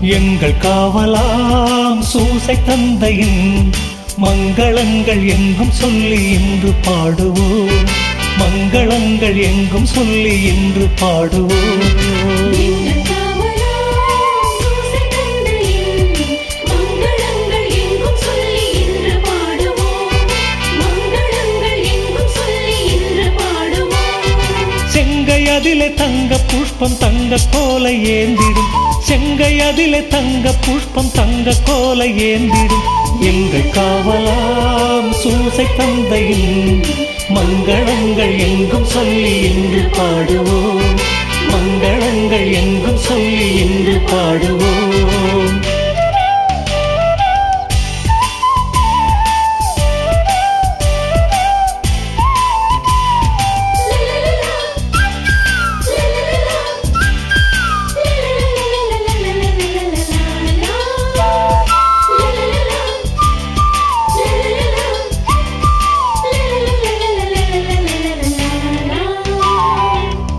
எங்கள் காவலாம் சூசை தந்தையின் மங்களங்கள் எங்கும் சொல்லி இன்று பாடுவோம். மங்களங்கள் எங்கும் சொல்லி இன்று பாடுவோம். அதிலே தங்க புஷ்பம் தங்க கோலை ஏந்திடும். செங்கை அதிலே தங்க புஷ்பம் தங்க கோலை ஏந்திடும். எங்கள் காவலாம் சூசை தந்தையின் மங்களங்கள் எங்கும் சொல்லி என்று பாடுவோம். மங்களங்கள் எங்கும் சொல்லி என்று பாடுவோம்.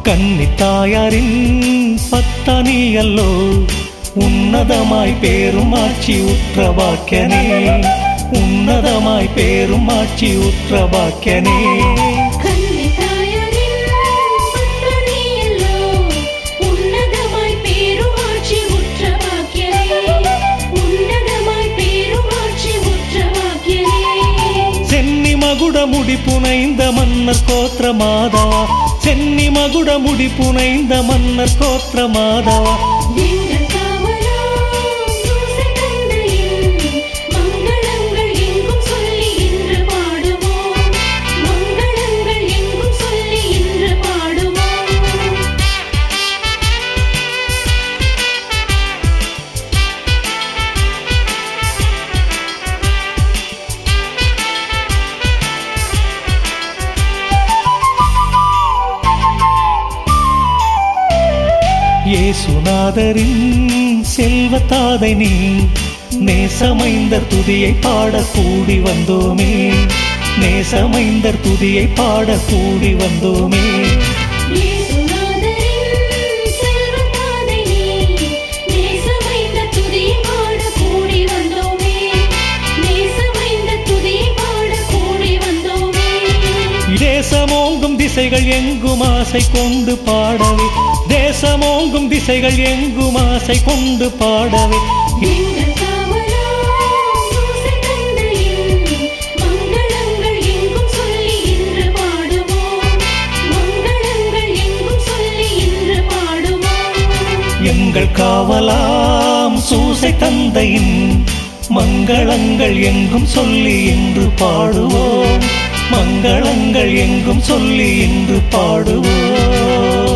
கன்னித்தாயாரின் பத்தனியல்லோ உன்னதமாய் பேரும் ஆட்சி உற்ற பாக்கியனே உன்னதமாய் பேரும் ஆட்சி உற்ற பாக்கியனே மகுட முடி புனைந்த மன்னர் கோத்திர மாதா சென்னி மகுட முடி புனைந்த மன்னர் கோத்திர மாதா இயேசுநாதரின் செல்வத்தாதை நீ நேசமைந்த துதியை பாட கூடி வந்தோமே. நேசமைந்த துதியை பாட கூடி வந்தோமே. தேசமோங்கும் திசைகள் எங்கும் ஆசை கொண்டு பாடவே. தேசமோங்கும் திசைகள் எங்கும் ஆசை கொண்டு பாடவே. எங்கள் காவலாம் சூசை தந்தையின் மங்களங்கள் எங்கும் சொல்லி இன்று பாடுவோம். மங்களங்கள் எங்கும் சொல்லி இன்று பாடுவோம்.